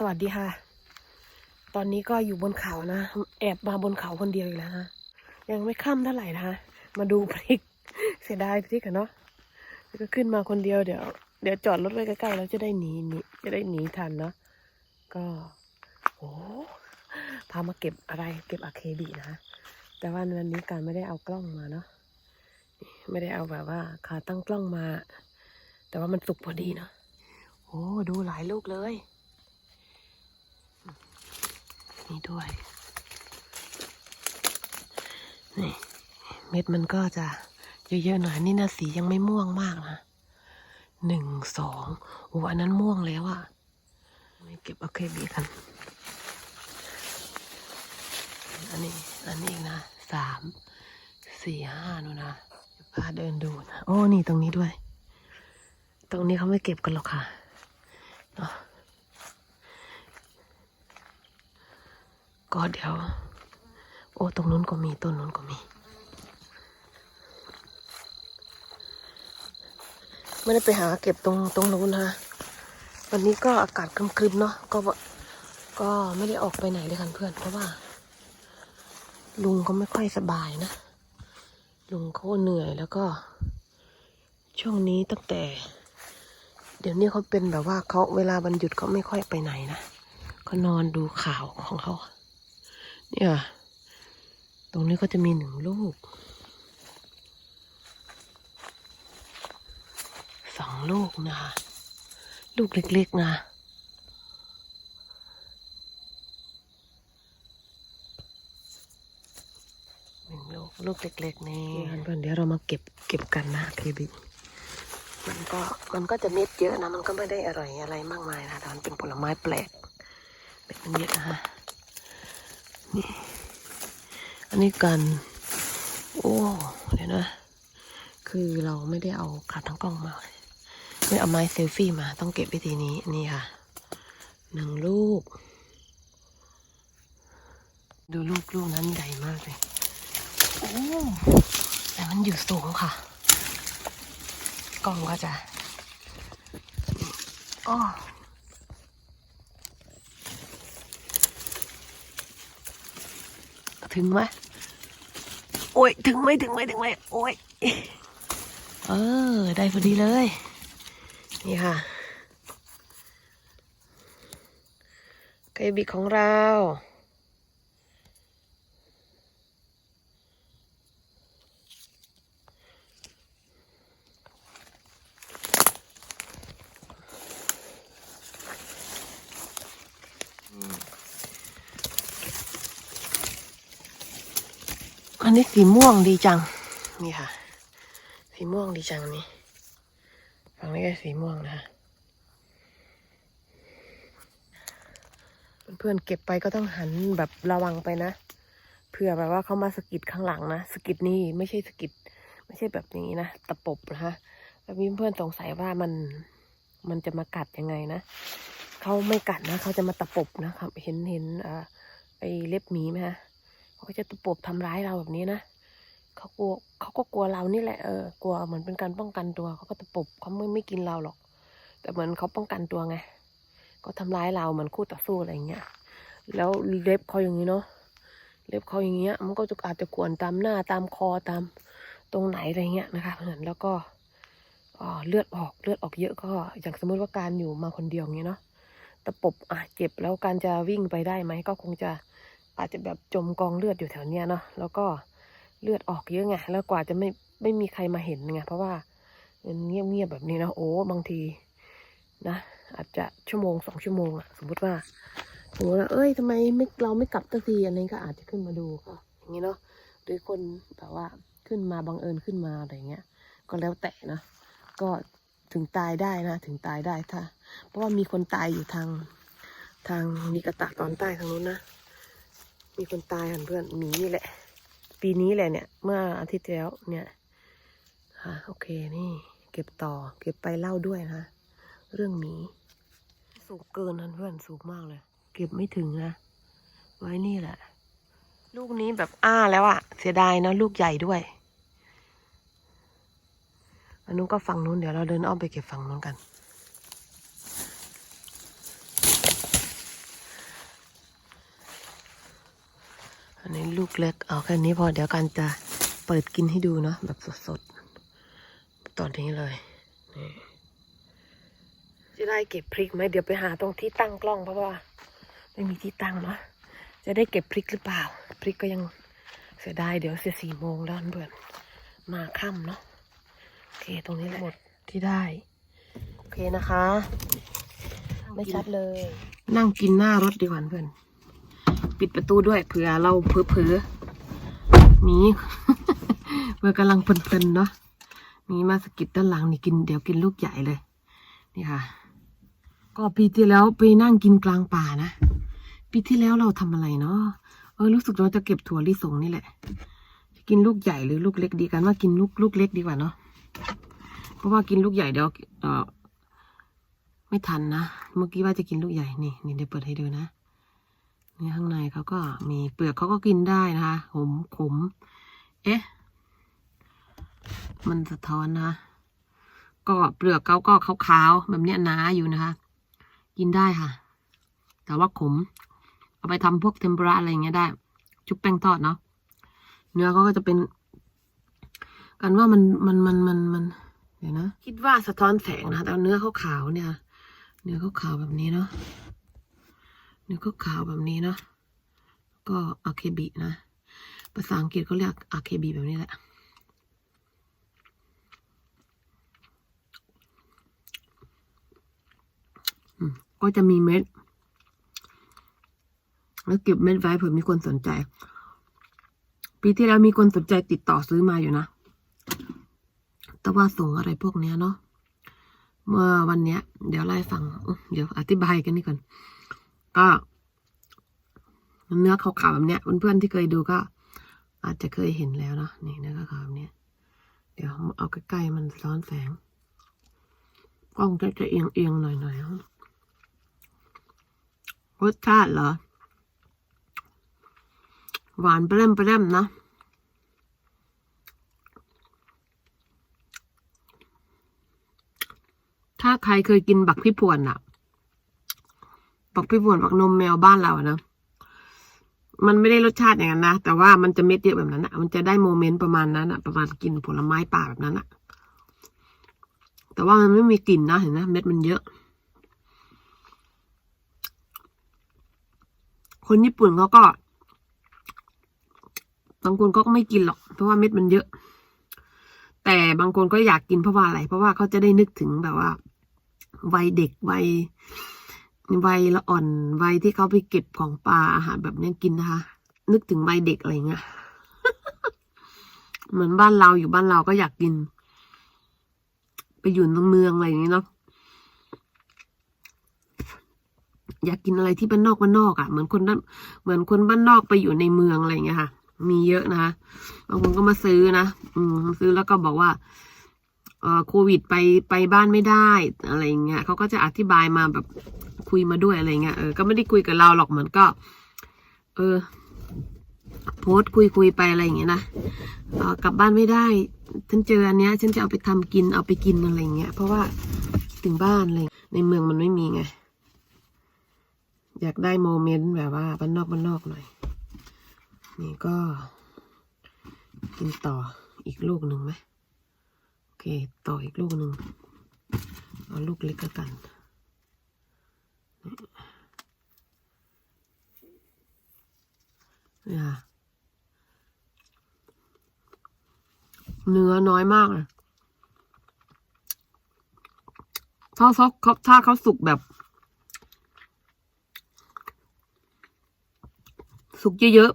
สวัสดีค่ะ ตอนนี้ก็อยู่บนเขานะ แอบมาบนเขาคนเดียวอีกแล้วฮะ ยังไม่ค่ำเท่าไหร่นะคะ มาดูพริก เสียดายพริกอะเนาะแล้วก็ขึ้นมาคนเดียวเดี๋ยว เดี๋ยวจอดรถไว้ใกล้ๆแล้วจะได้หนีหนีจะได้หนีทันเนาะ ก็โอ้พามาเก็บอะไร เก็บอะเคบีนะ แต่ว่าวันนี้การไม่ได้เอากล้องมาเนาะ ไม่ได้เอาแบบว่าขาตั้งกล้องมา แต่ว่ามันสุกพอดีเนาะ โอ้ ดูหลายลูกเลย นี่ด้วย นี่ เม็ดมันก็จะเยอะๆหน่อยนี่นะสียังไม่ม่วงมากนะหนึ่งสองโอ้อันนั้นม่วงแล้วอะม่เก็บเอเคบีกัน อันนี้ อันนี้นะสามสี่ห้านู่นนะพาเดินดูนะ โอ้ นี่ตรงนี้ด้วย ตรงนี้เขาไม่เก็บกันหรอกค่ะเนาะ ก็เดี๋ยว โอ้ตรงนู้นก็มีต้นนู้นก็มีไม่ได้ไปหาเก็บตรงตรงนู้นนะวันนี้ก็อากาศครึมๆเนาะก็ก็ไม่ได้ออกไปไหนเลยกันเพื่อน เพราะว่า ลุงก็ไม่ค่อยสบายนะ ลุงเขาเหนื่อยแล้วก็ ช่วงนี้ตั้งแต่ เดี๋ยวนี้เขาเป็นแบบว่าเขาเวลาวันหยุดเขาไม่ค่อยไปไหนนะเขานอนดูข่าวของเขา เนี่ยตรงนี้ก็จะมีหนึ่งลูกสองลูกนะคะลูกเล็กๆนะหนึ่งลูกลูกเล็กๆนี่เพื่อนๆเดี๋ยวเรามาเก็บเก็บกันนะเคบิมันก็มันก็จะเม็ดเยอะนะ มันก็ไม่ได้อร่อยอะไรมากมายนะแต่มันเป็นผลไม้แปลกเม็ดมันเยอะนะฮะนี่ อันนี้กันโอ้เดี๋ยวนะ คือเราไม่ได้เอาขาทั้งกล้องมา ไม่เอาไม้เซลฟี่มาต้องเก็บวิธีนี้นี่ค่ะหนึ่งลูก ดูลูกลูกนั้นใหญ่มากเลยโอ้แต่มันอยู่สูงค่ะ กล้องก็จะอ้อ ถึงไหมโอ้ยถึงไหมถึงไหมถึงไหมโอ้ยเออ ได้พอดีเลย นี่ค่ะ ไก่บิกของเรา นี้สีม่วงดีจัง นี่ค่ะ สีม่วงดีจังนนี้ฝั่งนี้ก็สีม่วงนะคะเพื่อนๆเก็บไปก็ต้องหันแบบระวังไปนะเผื่อแบบว่าเขามาสกิดข้างหลังนะสกิดนี่ไม่ใช่สกิดไม่ใช่แบบนี้นะตะปบนะคะแล้วมีเพื่อนสงสัยว่ามันมันจะมากัดยังไงนะเขาไม่กัดนะเขาจะมาตะปบนะครับ เห็นเห็นอ่าไอเล็บหมีไหมคะ เขาก็จะตะปบทำร้ายเราแบบนี้นะเขากลัวเขาก็กลัวเรานี่แหละเออกลัวเหมือนเป็นการป้องกันตัวเขาก็ตะปบเขาไม่ไม่กินเราหรอก แต่เหมือนเขาป้องกันตัวไงก็ทำร้ายเราเหมือนคู่ต่อสู้อะไรอย่างเงี้ยแล้วเล็บเขาอย่างนี้เนาะเล็บเขาอย่างเงี้ย มันก็จะอาจจะกวนตามหน้าตามคอตามตรงไหนอะไรเงี้ยนะคะเพราะฉะนั้นแล้วก็เลือดออกเลือดออกเยอะก็ อย่างสมมติว่าการอยู่มาคนเดียวอย่างเงี้ยเนาะตะปบอะเจ็บแล้วการจะวิ่งไปได้ไหมก็คงจะ อาจจะแบบจมกองเลือดอยู่แถวเนี้ยเนาะแล้วก็เลือดออกเยอะไงแล้วกว่าจะไม่ไม่มีใครมาเห็นไงเพราะว่ามันเงียบแบบนี้นะโอ้บางทีนะอาจจะชั่วโมงสองชั่วโมงอะสมมติว่าสมมติว่าเอ้ยทำไมไม่เราไม่กลับสักทีอะไรก็อาจจะขึ้นมาดูก็อย่างนี้เนาะหรือคนแบบว่าขึ้นมาบังเอิญขึ้นมาอะไรเงี้ย ก็แล้วแต่นะก็ถึงตายได้นะ ถึงตายได้ถ้า เพราะว่ามีคนตายอยู่ทางทางนิกตะตอนใต้ทางนู้นนะ มีคนตายหันเพื่อนหมีนี่แหละ ปีนี้แหละเนี่ย เมื่ออาทิตย์ที่แล้วเนี่ยค่ะโอเคนี่ เก็บต่อ เก็บไปเล่าด้วยนะ เรื่องหมีสูงเกินนันเพื่อนสูงมากเลย เก็บไม่ถึงนะ ไว้นี่แหละ ลูกนี้แบบอ้าแล้วอะเสียดายนะลูกใหญ่ด้วยอันนู้นก็ฝั่งนู้นเดี๋ยวเราเดินอ้อมไปเก็บฝั่งนู้นกัน อันนี้ลูกเล็กเอาแค่นี้พอเดี๋ยวกันจะเปิดกินให้ดูเนาะแบบสดๆ ตอนนี้เลยนี่จะได้เก็บพริกไหมเดี๋ยวไปหาตรงที่ตั้งกล้องเพราะว่าไม่มีที่ตั้งเนาะจะได้เก็บพริกหรือเปล่า พริกก็ยังเสียดายเดี๋ยวเสียสี่โมงแล้วเพื่อมาค่ำเนาะโอเคตรงนี้แหละหมดที่ได้ โอเคนะคะ ไม่ชัดเลย นั่งกินหน้ารถดีกว่าเพื่อน ปิดประตูด้วยเผื่อเราเผลอๆมีเพื่อกำลังเพลินๆเนาะมีมาสกิดด้านหลังนี่กินเดี๋ยวกินลูกใหญ่เลย นี่ค่ะ ก็ปีที่แล้วไปนั่งกินกลางป่านะปีที่แล้วเราทำอะไรเนาะเออรู้สึกเราจะเก็บถั่วลิสงนี่แหละจะกินลูกใหญ่หรือลูกเล็กดีกันว่ากินลูกลูกเล็กดีกว่าเนาะเพราะว่ากินลูกใหญ่เดี๋ยวเออไม่ทันนะ เมื่อกี้ว่าจะกินลูกใหญ่นี่นี่เดี๋ยวเปิดให้ดูนะ นี่ข้างในเขาก็มีเปลือกเขาก็กินได้นะคะขมขมเอ๊ะ มันสะท้อนนะ ก็เปลือกเขาก็ขาวๆแบบเนี้ยหนาอยู่นะคะ กินได้ค่ะ แต่ว่าขม เอาไปทำพวกเทมปุระอะไรอย่างเงี้ยได้ ชุบแป้งทอดเนาะ เนื้อเขาก็จะเป็น กันว่ามันมันมันมันมันเดี๋ยวนะ คิดว่าสะท้อนแสงนะ แต่เนื้อเขาขาวเนี่ย เนื้อเขาขาวแบบนี้เนาะ เนื้อเขาขาวแบบนี้เนาะก็อาเคบินะ ภาษาอังกฤษเขาเรียกอาเคบิแบบนี้แหละ ก็จะมีเม็ด แล้วเก็บเม็ดไว้เผื่อมีคนสนใจ ปีที่แล้วมีคนสนใจติดต่อซื้อมาอยู่นะ แต่ว่าส่งอะไรพวกเนี้ยเนาะ เมื่อวันเนี้ย เดี๋ยวไล่ฟัง เดี๋ยวอธิบายกันนี่ก่อน ก็เนื้อขาวๆแบบเนี้ยเพื่อนๆที่เคยดูก็ อาจจะเคยเห็นแล้วเนาะนี่เนื้อขาวๆแบบเนี้ยเดี๋ยวเอาใกล้ๆมันซ้อนแสงกล้องจะจะเอียงๆหน่อยๆนะรสชาติเหรอ หวานเปรี้ยมเปรี้มนะถ้าใครเคยกินบักพี่พวนอะ บักพี่พวนบักนมแมวบ้านเราอะนะมันไม่ได้รสชาติอย่างนั้นนะ แต่ว่ามันจะเม็ดเยอะแบบนั้นอะมันจะได้โมเมนต์ประมาณนั้นอะประมาณกินผลไม้ป่าแบบนั้นอะแต่ว่ามันไม่มีกลิ่นนะเห็นไหมเม็ดมันเยอะ คนญี่ปุ่นเขาก็บางคนก็ไม่กินหรอก เพราะว่าเม็ดมันเยอะ แต่บางคนก็อยากกินเพราะว่าอะไร เพราะว่าเขาจะได้นึกถึงแบบว่า วัยเด็กวัย วัยละอ่อนวัยที่เขาไปเก็บของปลาอาหารแบบนี้กินนะคะ นึกถึงวัยเด็กอะไรเงี้ยเหมือนบ้านเราอยู่บ้านเราก็อยากกิน ไปอยู่ในเมืองอะไรอย่างนี้เนาะอยากกินอะไรที่บ้านนอกบ้านนอกอะ่ะเหมือนคนนั้นเหมือนคนบ้านนอกไปอยู่ในเมืองอะไรอย่างเงี้ยค่ะ มีเยอะนะคะบางคนก็มาซื้อนะอืมซื้อแล้วก็บอกว่าเออโควิดไปไปบ้านไม่ได้อะไรอย่างเงี้ยเขาก็จะอธิบายมาแบบ คุยมาด้วยอะไรเงี้ยเออก็ไม่ได้คุยกับเราหรอกเหมือนก็ เออ โพสต์คุยคุยไปอะไรอย่างเงี้ยนะเออกลับบ้านไม่ได้ฉันเจออันเนี้ย ฉันจะเอาไปทำกินเอาไปกินอะไรเงี้ยเพราะว่าถึงบ้านอะไรในเมืองมันไม่มีไง อยากได้โมเมนต์แบบว่าบ้านนอกบ้านนอกหน่อย นี่ก็ กินต่ออีกลูกหนึ่งไหมโอเค ต่ออีกลูกหนึ่งเอาลูกเล็กก็กัน นี่ค่ะเนื้อน้อยมากเลยถ้าเขาถ้าเขาสุกแบบ สุกเยอะ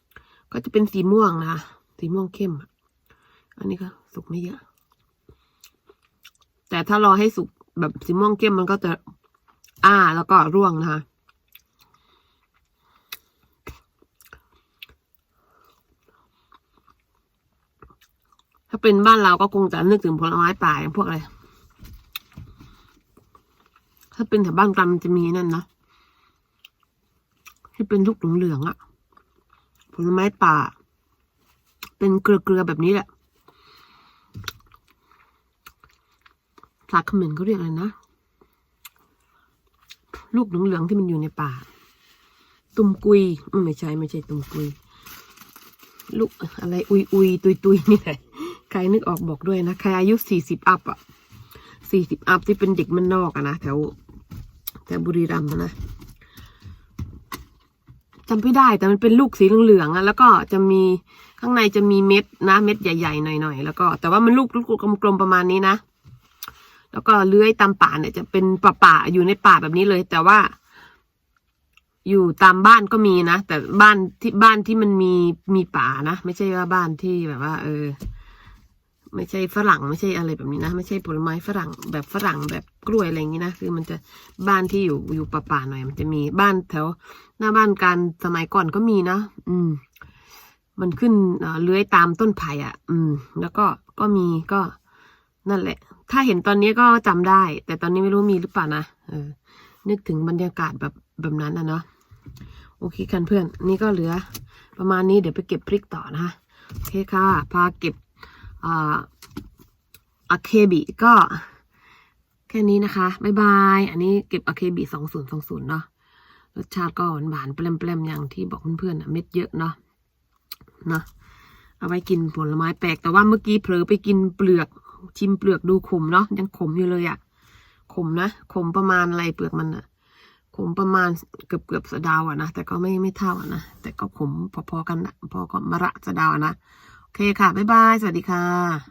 ๆ ก็จะเป็นสีม่วงนะ สีม่วงเข้ม อันนี้ก็สุกไม่เยอะ แต่ถ้ารอให้สุกแบบสีม่วงเข้มมันก็จะ อ้าแล้วก็ร่วงนะคะถ้าเป็นบ้านเราก็คงจะนึกถึงผลไม้ป่าอย่างพวกอะไร ถ้าเป็นแถวบ้านกันมันจะมีนั่นนะที่เป็นลูกเหลืองๆอะผลไม้ป่า เป็นเกลือๆแบบนี้แหละภาษาเขมรเขาเรียกอะไรนะ ลูกเหลืองๆที่มันอยู่ในป่า ตุ่มกุยไม่ใช่ไม่ใช่ตุ่มกุย ลูกอะไรอุยอุยตุยตุยนี่แหละใครนึกออกบอกด้วยนะใครอายุสี่สิบอัพอะสี่สิบอัพที่เป็นเด็กมันนอกอะนะแถวแถวบุรีรัมย์นะจำไม่ได้แต่มันเป็นลูกสีเหลืองๆอะแล้วก็จะมีข้างในจะมีเม็ดนะ เม็ดใหญ่ๆหน่อยๆแล้วก็ แต่ว่ามันลูกลูกกลมๆประมาณนี้นะ แล้วก็เลื้อยตามป่าเนี่ยจะเป็นป่าป่าอยู่ในป่าแบบนี้เลย แต่ว่า อยู่ตามบ้านก็มีนะแต่บ้านที่บ้านที่มันมีมีป่านะไม่ใช่ว่าบ้านที่แบบว่า เออ ไม่ใช่ฝรั่งไม่ใช่อะไรแบบนี้นะไม่ใช่ผลไม้ฝรั่งแบบฝรั่งแบบกล้วยอะไรอย่างนี้นะคือมันจะบ้านที่อยู่อยู่ป่าๆหน่อย มันจะมีบ้านแถว หน้าบ้านการสมัยก่อนก็มีนะอืม มันขึ้นเอ่อเลื้อยตามต้นไผ่อะ อืม แล้วก็ก็มีก็นั่นแหละ ถ้าเห็นตอนนี้ก็จำได้ แต่ตอนนี้ไม่รู้มีหรือเปล่านะเออ นึกถึงบรรยากาศแบบแบบนั้นนะเนาะโอเคกันเพื่อน นี่ก็เหลือ ประมาณนี้เดี๋ยวไปเก็บพริกต่อนะคะโอเคค่ะ พาเก็บอ่าอะเคบิก็ แค่นี้นะคะบ๊ายบาย อันนี้เก็บอะเคบิสองศูนย์สองศูนย์เนาะรสชาติก็หวานหวานๆแปลมๆอย่างที่บอกเพื่อนๆอะเม็ดเยอะเนาะเนาะเอาไว้กินผลไม้แปลกแต่ว่าเมื่อกี้เผลอไปกินเปลือก ชิมเปลือกดูขมเนาะยังขมอยู่เลยอะขมนะขมประมาณอะไรเปลือกมันอะขมประมาณเกือบเกือบสะดาวอะนะแต่ก็ไม่ไม่เท่าอะนะแต่ก็ขมพอๆกันนะพอกับมะระสะดาวอะนะโอเคค่ะบ๊ายบายสวัสดีค่ะ